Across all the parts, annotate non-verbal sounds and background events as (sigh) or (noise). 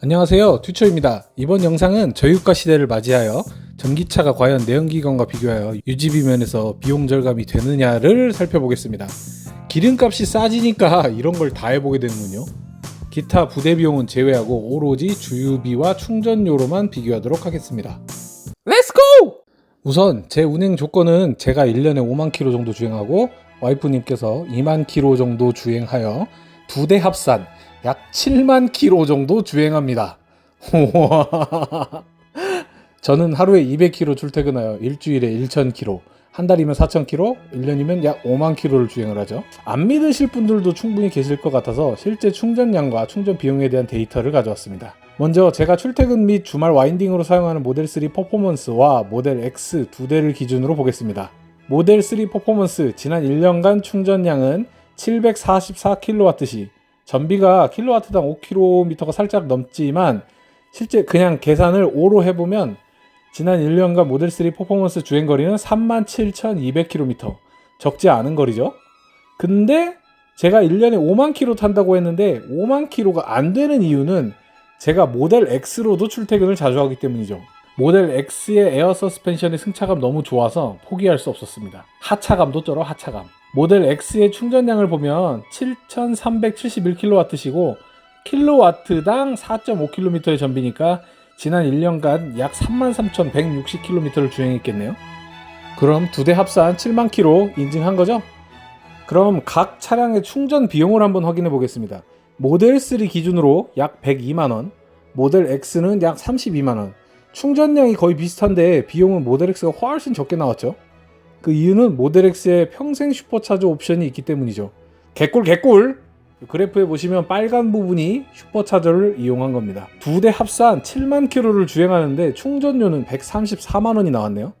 안녕하세요. 튜처입니다. 이번 영상은 저유가 시대를 맞이하여 전기차가 과연 내연기관과 비교하여 유지비 면에서 비용 절감이 되느냐를 살펴보겠습니다. 기름값이 싸지니까 이런 걸 다 해보게 되는군요. 기타 부대 비용은 제외하고 오로지 주유비와 충전료로만 비교하도록 하겠습니다. 렛츠고! 우선 제 운행 조건은 제가 1년에 5만 킬로 정도 주행하고 와이프님께서 2만 킬로 정도 주행하여 두 대 합산 약 7만 킬로 정도 주행합니다. (laughs) 저는 하루에 200킬로 출퇴근하여 일주일에 1,000킬로, 한 달이면 4,000킬로, 1년이면 약 5만 킬로를 주행을 하죠. 안 믿으실 분들도 충분히 계실 것 같아서 실제 충전량과 충전 비용에 대한 데이터를 가져왔습니다. 먼저 제가 출퇴근 및 주말 와인딩으로 사용하는 모델 3 퍼포먼스와 모델 X 두 대를 기준으로 보겠습니다. 모델 3 퍼포먼스 지난 1년간 충전량은 744kWh, 전비가 킬로와트당 5km가 살짝 넘지만 실제 그냥 계산을 5로 해보면 지난 1년간 모델 3 퍼포먼스 주행 거리는 37,200km 적지 않은 거리죠. 근데 제가 1년에 5만 킬로 탄다고 했는데 5만 킬로가 안 되는 이유는 제가 모델 X로도 출퇴근을 자주 하기 때문이죠. 모델 X의 에어 서스펜션의 승차감 너무 좋아서 포기할 수 없었습니다. 하차감도 쩔어 하차감. 모델 X의 충전량을 보면 7,371kW시고 킬로와트당 4.5km의 전비니까 지난 1년간 약 33,160km를 주행했겠네요. 그럼 두 대 합산 7만 킬로 인증한 거죠? 그럼 각 차량의 충전 비용을 한번 확인해 보겠습니다. 모델 3 기준으로 약 102만 원, 모델 X는 약 32만 원. 충전량이 거의 비슷한데 비용은 모델 X가 훨씬 적게 나왔죠. 그 이유는 모델 X에 평생 슈퍼차저 옵션이 있기 때문이죠. 개꿀 개꿀. 그래프에 보시면 빨간 부분이 슈퍼차저를 이용한 겁니다. 두 대 합산 7만 킬로를 주행하는데 충전료는 134만 원이 나왔네요.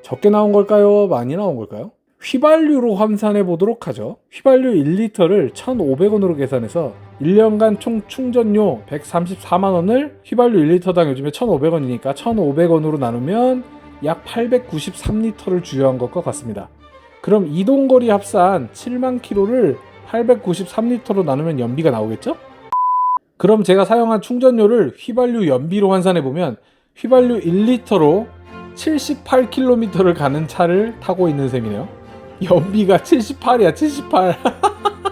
적게 나온 걸까요? 많이 나온 걸까요? 휘발유로 환산해 보도록 하죠. 휘발유 1리터를 1,500원으로 계산해서 1년간 총 충전료 134만 원을 휘발유 1리터당 요즘에 1,500원이니까 1,500원으로 나누면 약 893리터를 주유한 것과 같습니다. 그럼 이동거리 합산 7만 킬로를 893리터로 나누면 연비가 나오겠죠? 그럼 제가 사용한 충전료를 휘발유 연비로 환산해 보면 휘발유 1리터로 78km를 가는 차를 타고 있는 셈이네요. 연비가 78이야, 78.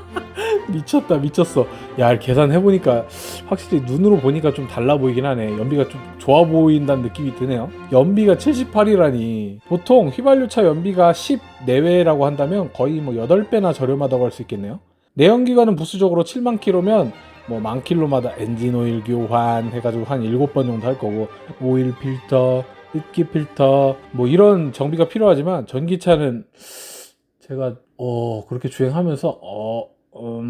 (laughs) 미쳤다, 미쳤어. 야, 계산해 보니까 확실히 눈으로 보니까 좀 달라 보이긴 하네. 연비가 좀 좋아 보인다는 느낌이 드네요. 연비가 78이라니. 보통 휘발유차 연비가 10 내외라고 한다면 거의 뭐 8배나 저렴하다고 할 수 있겠네요. 내연기관은 부수적으로 7만 킬로면 뭐 만 킬로마다 엔진 오일 교환 해가지고 한 7번 정도 할 거고 오일 필터, 흡기 필터 뭐 이런 정비가 필요하지만 전기차는 제가 어 그렇게 주행하면서 어 음, 음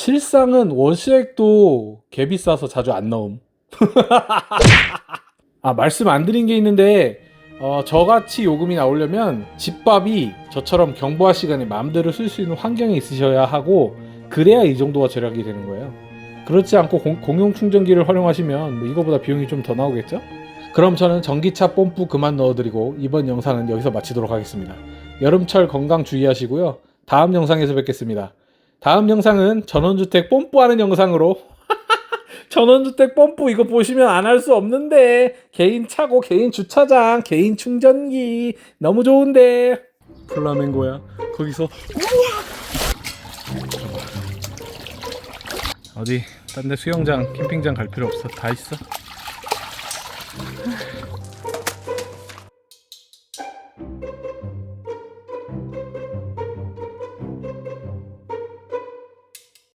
실상은 워시액도 개 비싸서 자주 안 넣음. (laughs) 아 말씀 안 드린 게 있는데 어, 저같이 요금이 나오려면 집밥이 저처럼 경보화 시간에 마음대로 쓸 수 있는 환경에 있으셔야 하고 그래야 이 정도가 절약이 되는 거예요. 그렇지 않고 공, 공용 충전기를 활용하시면 뭐 이거보다 비용이 좀 더 나오겠죠? 그럼 저는 전기차 뽐뿌 그만 넣어드리고 이번 영상은 여기서 마치도록 하겠습니다. 여름철 건강 주의하시고요. 다음 영상에서 뵙겠습니다. 다음 영상은 전원주택 뽐뿌하는 영상으로. (laughs) 전원주택 뽐뿌 이거 보시면 안 할 수 없는데. 개인 차고 개인 주차장 개인 충전기. 너무 좋은데. 플라멩고야. 거기서. 어디? 딴 데 수영장 캠핑장 갈 필요 없어? 다 있어